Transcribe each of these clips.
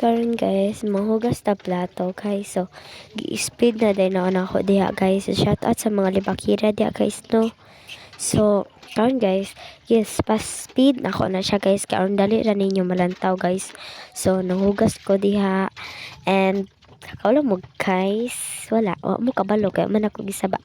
karon guys, mahugas ta plato guys. So, gi-speed na din ako na ako diha guys. So, shout out sa mga libakira diha guys no. So, karon guys, yes, pas speed na ako na siya guys. Karon dali ra ninyo malantaw guys. So, nanghugas ko diha and lang mo guys. Wala. Wa mo kabalo kaya man ako gisaba.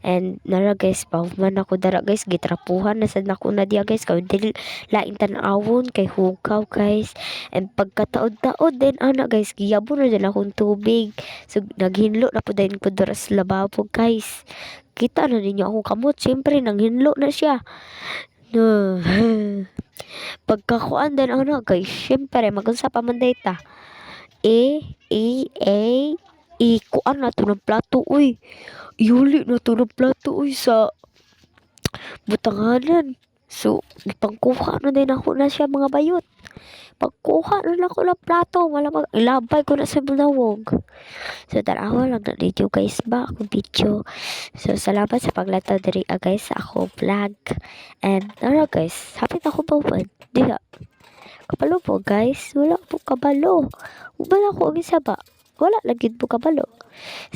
And nara guys pa man ako dara guys. Gitrapuhan na sad nako na diya guys. Kay dili lain tan-awon kay hugaw guys. And pagkataod-taod din ana guys. Giyabo na din akong tubig. So naghinlo na po din ko dira sa lababo guys. Kita na ninyo akong kamot. Syempre nanghinlo na siya. No. Pagkakuan din ana guys. Syempre magunsa pa man data E, E, A, Kuan na to ng plato, uy. Iuli na to ng plato, uy, sa butanganan. So, ipangkuha na din ako na siya mga bayot. Pagkuha na lang ako ng plato, wala mag ilabay ko na sa bulawog. So, tanawa lang na ninyo guys ba akong video. So, salamat sa paglataw diri ah, guys ako vlog. And, nara guys, hapit ako bawad. Diha. Kabalo po guys, wala po kabalo. Wala ko ang isa ba? Wala lagi po kabalo.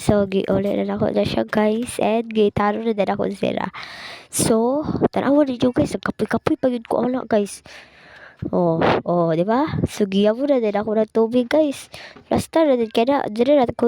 So, giuli na ako na siya guys. And gitaro na din ako sila. So, tanawa ninyo guys. Nagkapoy-kapoy pa yun ko ala guys. Oh, oh, di ba? So, giyabo na din ako ng tubig guys. Lasta na din kaya na. Diyan na ko